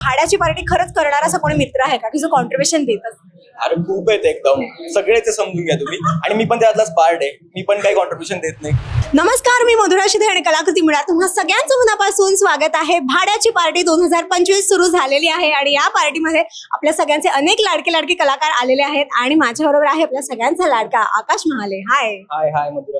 भाड्याची पार्टी खरंच करणारा असा कोणी मित्र आहे का? की जो कॉन्ट्रीब्युशन देत? अरे खूप आहेत एकदम. सगळे ते समजून घ्या तुम्ही. आणि मी पण त्यातलाच पार्ट आहे. मी पण काही कॉन्ट्रीब्युशन देत नाही. नमस्कार मी मधुरा शिधे आणि कलाकृती मिळा तुम्हा सगळ्यांचं मनापासून स्वागत आहे. भाड्याची पार्टी दोन हजार पंचवीस सुरू झालेली आहे आणि या पार्टीमध्ये आपल्या सगळ्यांचे अनेक लाडके लाडके कलाकार आलेले आहेत. आणि माझ्याबरोबर आहे आपल्या सगळ्यांचा लाडका आकाश महाले. हाय हाय हाय मधुरा.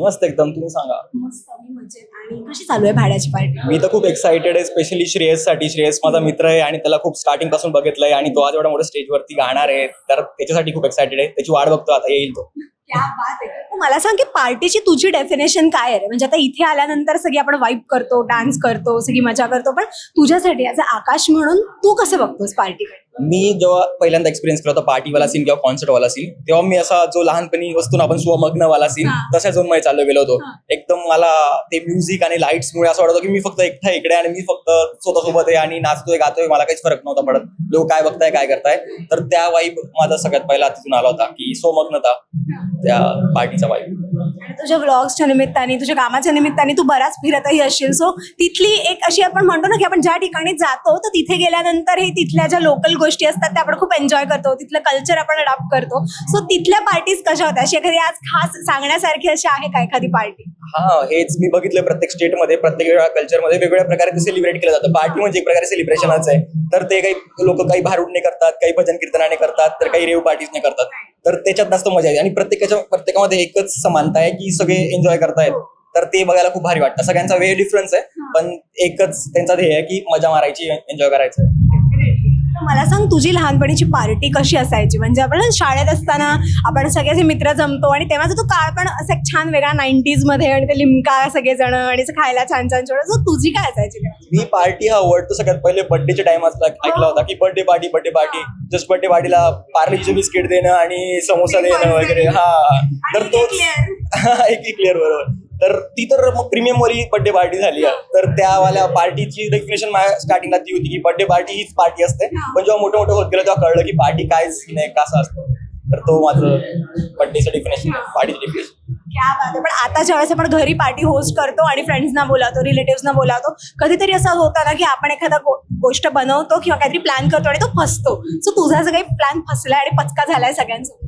मस्त एकदम तुम्ही सांगा. मस्त मी मजेत. आणि कशी चालू आहे भाड्याची पार्टी मी तर खूप एक्साइटेड आहे स्पेशली श्रेयससाठी श्रेयस माझा मित्र आहे आणि त्याला खूप स्टार्टिंगपासून बघितलंय आणि तो आज एवढा मोठ्या स्टेजवरती गाणार आहे. तर त्याच्यासाठी खूप एक्साइटेड आहे. त्याची वाट बघतो आता येईल तो. क्या बात आहे. मला सांग की पार्टीची तुझी डेफिनेशन काय आहे? म्हणजे आता इथे आल्यानंतर सगळी आपण वाईब करतो डान्स करतो सगळी मजा करतो पण तुझ्यासाठी ऍज आकाश म्हणून तू कसं बघतोस पार्टीकडे मी जेव्हा पहिल्यांदा एक्सपिरियन्स केला होता पार्टीवाला सीन किंवा कॉन्सर्टवाला सीन तेव्हा मी असा जो लहानपणी असतो ना आपण स्वमग्नवाला सीन. तशा झोनमध्ये चाललो गेलो होतो. एकदम मला ते म्युझिक आणि लाईट्स मुळे असं वाटत होतं की मी फक्त एकटा इकडे आणि मी फक्त स्वतःसोबत आहे आणि नाचतोय गातोय मला काहीच फरक नव्हता पडत. लोक काय बघताय काय करताय? तर त्या वाईब माझा सगळ्यात पहिला तिथून आला होता की स्वमग्नता त्या पार्टीचा वाईब तुझ्या व्लॉग्सच्या निमित्ताने तुझ्या कामाच्या निमित्ताने तू बराच फिरतही असशील. सो तिथली एक अशी आपण म्हणतो ना की आपण ज्या ठिकाणी जातो तर तिथे गेल्यानंतर हे तिथल्या ज्या लोकल गोष्टी असतात त्या आपण खूप एन्जॉय करतो. तिथलं कल्चर आपण अडॉप्ट करतो. सो तिथल्या पार्टीज कशा होत्या? अशी एखादी आज खास सांगण्यासारखी अशी आहे का एखादी पार्टी हा हेच मी बघितलं प्रत्येक स्टेटमध्ये प्रत्येक वेगळ्या कल्चरमध्ये वेगवेगळ्या प्रकारे ते सेलिब्रेट केलं जातं. पार्टी म्हणजे एक प्रकारे सेलिब्रेशनच आहे. तर ते काही लोक काही भारुडने करतात काही भजन कीर्तनाने करतात तर काही रेव पार्टीजने करतात. तर त्याच्यात जास्त मजा येते. आणि प्रत्येकाच्या प्रत्येकामध्ये एकच समानता आहे की सगळे एन्जॉय करतायत. तर ते बघायला खूप भारी वाटतं. सगळ्यांचा वे डिफरन्स आहे. पण एकच त्यांचा ध्येय आहे की मजा मारायची एन्जॉय करायचं. मला सांग तुझी लहानपणीची पार्टी कशी असायची? म्हणजे आपण शाळेत असताना आपण सगळ्याचे मित्र जमतो आणि तेव्हाचा तो काळ पण असा एक छान वेगळा नाईन्टीजमध्ये आणि ते लिमका सगळेजण आणि खायला छान छान छोटं. सो तुझी काय असायची? मी पार्टी हा वर्ड तर सगळ्यात पहिले. बर्थडेच्या टाइमात ऐकला होता की birthday party birthday party. Just birthday पार्टीला पार्लेजीचे बिस्किट देणं आणि समोसा देणं वगैरे. हा. तर तो. एक क्लिअर बरोबर. तर ती तर मग प्रीमियम वाली बर्थडे पार्टी झाली आहे. तर त्यावाल्या पार्टीची डेफिनेशन माझ्या स्टार्टिंगला ती होती की बर्थडे पार्टी हीच पार्टी असते. पण जेव्हा मोठं मोठं होत गेलं तेव्हा कळलं की पार्टी काय नाही कसं असतं. तर तो माझं बर्थडेचं डेफिनेशन पार्टीचं डेफिनेशन क्या बात आहे. पण आता ज्यावेळेस आपण घरी पार्टी होस्ट करतो आणि फ्रेंड्सना बोलावतो रिलेटिव्हना बोलावतो कधीतरी असं होतं ना की आपण एखादा गोष्ट बनवतो किंवा काहीतरी प्लॅन करतो आणि तो फसतो. सो तुझा असं काही प्लॅन फसलाय आणि पचका झालाय सगळ्यांसोबत?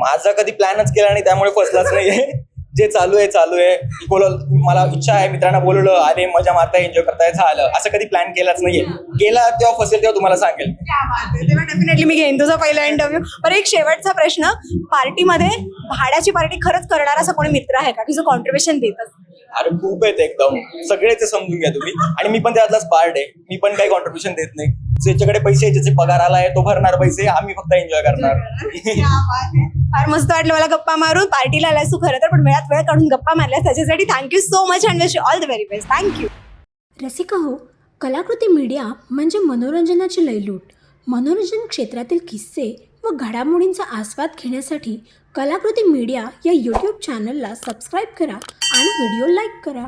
माझा कधी प्लॅनच केला नाही त्यामुळे फसलाच नाहीये. जे चालू आहे चालू आहे. बोलव मला इच्छा आहे मित्रांना बोलवलं अरे मजा मारता एन्जॉय करताय झालं. असं कधी प्लॅन केलाच नाहीये. केला तेव्हा फसेल तेव्हा तुम्हाला सांगेल. तेव्हा डेफिनेटली मी घेईन तुझा पहिला इंटरव्ह्यू बरं एक शेवटचा प्रश्न. पार्टीमध्ये भाड्याची पार्टी खरंच करणारा असा कोणी मित्र आहे का? की जो कॉन्ट्रीब्युशन देत? अरे खूप आहेत एकदम. सगळे ते समजून घ्या तुम्ही. आणि मी पण त्यातलाच पार्ट आहे. मी पण काही कॉन्ट्रीब्युशन देत नाही. ज्याच्याकडे पैसे आहे, ज्याचे पगार आलाय तो भरणार पैसे. आम्ही फक्त एन्जॉय करणार. फार मस्त वाटलं मला गप्पा मारून. पार्टीला आलास तू खरं तर पण वेळात वेळ काढून गप्पा मारल्या त्याच्यासाठी thank you so much and wish all the very best thank you Rasika हो कलाकृती मीडिया म्हणजे मनोरंजनाची लयलूट. मनोरंजन क्षेत्रातील किस्से व घडामोडींचा आस्वाद घेण्यासाठी कलाकृती मीडिया या यूट्यूब चॅनलला सबस्क्राईब करा आणि व्हिडिओ लाईक करा.